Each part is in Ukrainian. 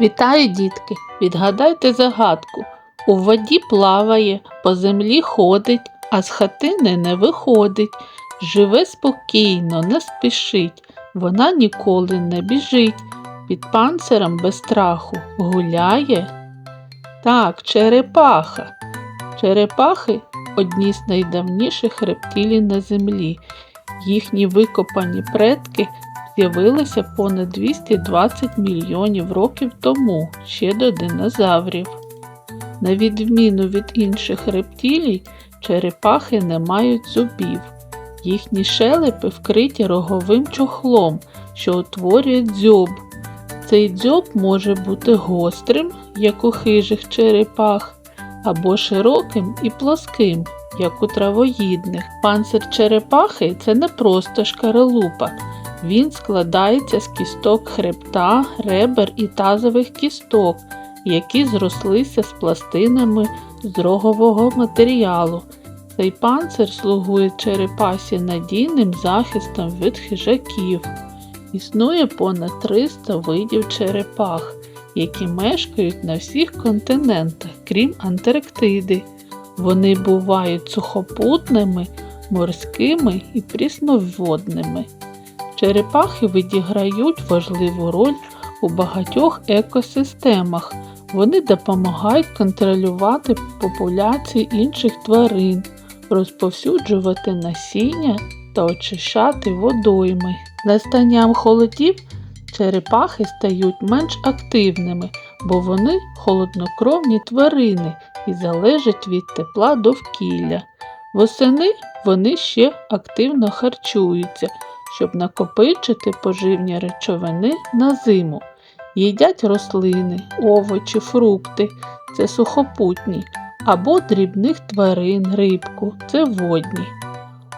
Вітаю, дітки! Відгадайте загадку. У воді плаває, по землі ходить, а з хатини не виходить. Живе спокійно, не спішить, вона ніколи не біжить. Під панцирем без страху гуляє. Так, черепаха. Черепахи одні з найдавніших рептилій на землі. Їхні викопані предки з'явилися понад 220 мільйонів років тому, ще до динозаврів. На відміну від інших рептилій, черепахи не мають зубів. Їхні шелепи вкриті роговим чохлом, що утворює дзьоб. Цей дзьоб може бути гострим, як у хижих черепах, або широким і плоским, як у травоїдних. Панцир черепахи це не просто шкаралупа. Він складається з кісток хребта, ребер і тазових кісток, які зрослися з пластинами з рогового матеріалу. Цей панцир слугує черепасі надійним захистом від хижаків. Існує понад 300 видів черепах, які мешкають на всіх континентах, крім Антарктиди. Вони бувають сухопутними, морськими і прісноводними. Черепахи відіграють важливу роль у багатьох екосистемах. Вони допомагають контролювати популяції інших тварин, розповсюджувати насіння та очищати водойми. Настанням холодів черепахи стають менш активними, бо вони холоднокровні тварини і залежать від тепла довкілля. Восени вони ще активно харчуються щоб накопичити поживні речовини на зиму. Їдять рослини, овочі, фрукти це сухопутні, або дрібних тварин, рибку це водні.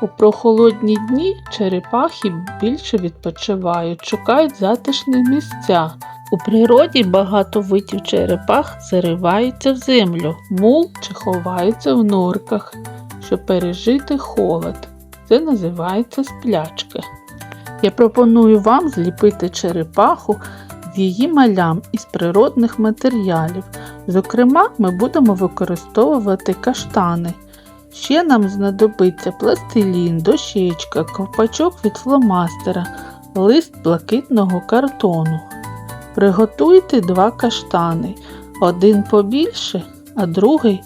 У прохолодні дні черепахи більше відпочивають, шукають затишні місця. У природі багато видів черепах зариваються в землю, мул чи ховаються в норках, щоб пережити холод. Це називається сплячка. Я пропоную вам зліпити черепаху з її малям із природних матеріалів. Зокрема, ми будемо використовувати каштани. Ще нам знадобиться пластилін, дощечка, ковпачок від фломастера, лист блакитного картону. Приготуйте два каштани, один побільше, а другий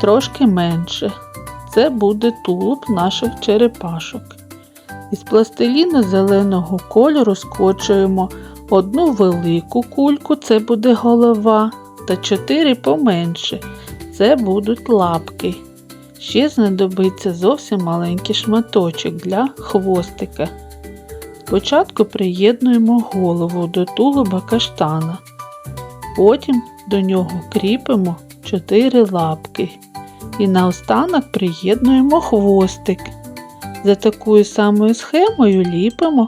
трошки менше. Це буде тулуб наших черепашок. Із пластиліну зеленого кольору скочуємо одну велику кульку, це буде голова, та чотири поменше, це будуть лапки. Ще знадобиться зовсім маленький шматочок для хвостика. Спочатку приєднуємо голову до тулуба каштана, потім до нього кріпимо чотири лапки і наостанок приєднуємо хвостик. За такою самою схемою ліпимо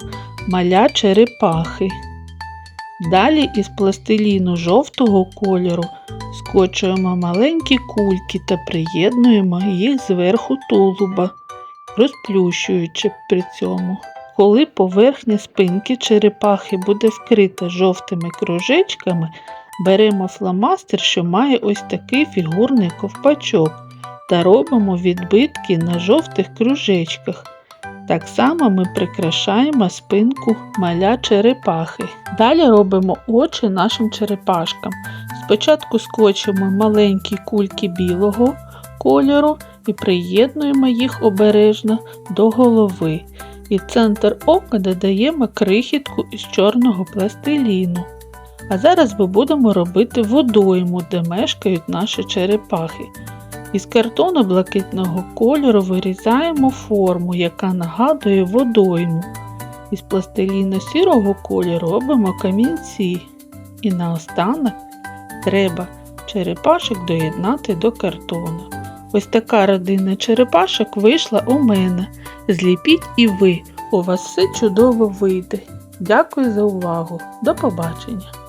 маля черепахи. Далі із пластиліну жовтого кольору скочуємо маленькі кульки та приєднуємо їх зверху тулуба, розплющуючи при цьому. Коли поверхня спинки черепахи буде вкрита жовтими кружечками, беремо фломастер, що має ось такий фігурний ковпачок та робимо відбитки на жовтих кружечках. Так само ми прикрашаємо спинку маля черепахи. Далі робимо очі нашим черепашкам. Спочатку скочимо маленькі кульки білого кольору і приєднуємо їх обережно до голови. І центр ока додаємо крихітку із чорного пластиліну. А зараз ми будемо робити водойму, де мешкають наші черепахи. Із картону блакитного кольору вирізаємо форму, яка нагадує водойму. Із пластиліну сірого кольору робимо камінці. І наостанок треба черепашок доєднати до картону. Ось така родина черепашок вийшла у мене. Зліпіть і ви, у вас все чудово вийде. Дякую за увагу. До побачення!